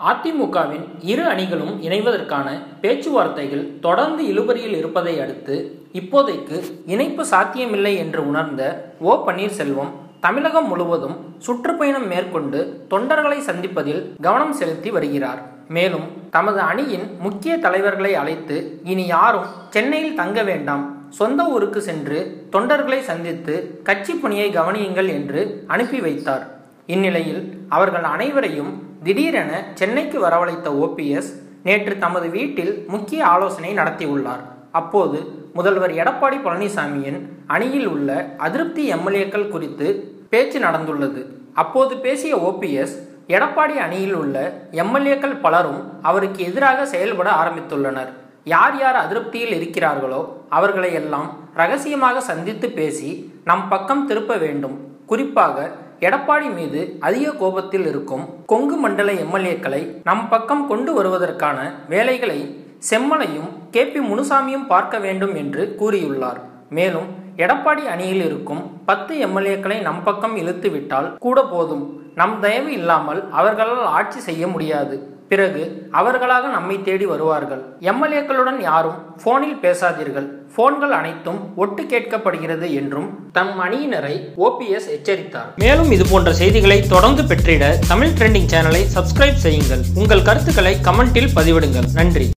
அதிமுகவின் இரு அணிகளும் இணைவதற்கான பேச்சுவார்த்தைகள் தொடர்ந்து இழுபறியில் இருப்பதை அடுத்து இப்போதைக்கு இணைப்பு சாத்தியமில்லை என்று உணர்ந்த ஓ பன்னீர்செல்வம் தமிழகம் முழுவதும் சுற்றுப்பயணம் மேற்கொண்டு தொண்டர்களை சந்திப்பதில் கவனம் செலுத்தி வருகிறார். மேலும் தமது அணியின் முக்கிய தலைவர்களை அழைத்து இனி யாரும் சென்னையில் தங்க வேண்டாம் சொந்த ஊருக்கு சென்று தொண்டர்களை சந்தித்து கட்சி பணியை கவனியுங்கள் என்று அனுப்பி வைத்தார். இந்நிலையில் அவர்கள் அனைவரையும் திடீரென சென்னைக்கு வரவழைத்த ஓபிஎஸ் நேற்று தமது வீட்டில் முக்கிய ஆலோசனை நடத்தியுள்ளார். அப்போது முதல்வர் எடப்பாடி பழனிசாமியின் அணியில் உள்ள அதிருப்தி எம்எல்ஏக்கள் குறித்து பேச்சு நடந்துள்ளது. அப்போது பேசிய ஓபிஎஸ் எடப்பாடி அணியில் உள்ள எம்எல்ஏக்கள் பலரும் அவருக்கு எதிராக செயல்பட ஆரம்பித்துள்ளனர். யார் யார் அதிருப்தியில் இருக்கிறார்களோ அவர்களை எல்லாம் ரகசியமாக சந்தித்து பேசி நம் பக்கம் திருப்ப வேண்டும். குறிப்பாக எடப்பாடி மீது அதிக கோபத்தில் இருக்கும் கொங்கு மண்டல எம்எல்ஏக்களை நம் பக்கம் கொண்டு வருவதற்கான வேலைகளை செம்மலையும் கே பி முனுசாமியும் பார்க்க வேண்டும் என்று கூறியுள்ளார். மேலும் எடப்பாடி அணியில் இருக்கும் பத்து எம்எல்ஏக்களை நம் பக்கம் இழுத்து விட்டால் கூட போதும். நம் தயவு இல்லாமல் அவர்களால் ஆட்சி செய்ய முடியாது. பிறகு அவர்களாக நம்மை தேடி வருவார்கள். எம்எல்ஏக்களுடன் யாரும் போனில் பேசாதீர்கள். போன்கள் அனைத்தும் ஒட்டு கேட்கப்படுகிறது என்றும் தம் அணியினரை ஓபிஎஸ் எச்சரித்தார். மேலும் இது போன்ற செய்திகளை தொடர்ந்து பெற்றிட தமிழ் ட்ரெண்டிங் சேனலை சப்ஸ்கிரைப் செய்யுங்கள். உங்கள் கருத்துக்களை கமெண்டில் பதிவிடுங்கள். நன்றி.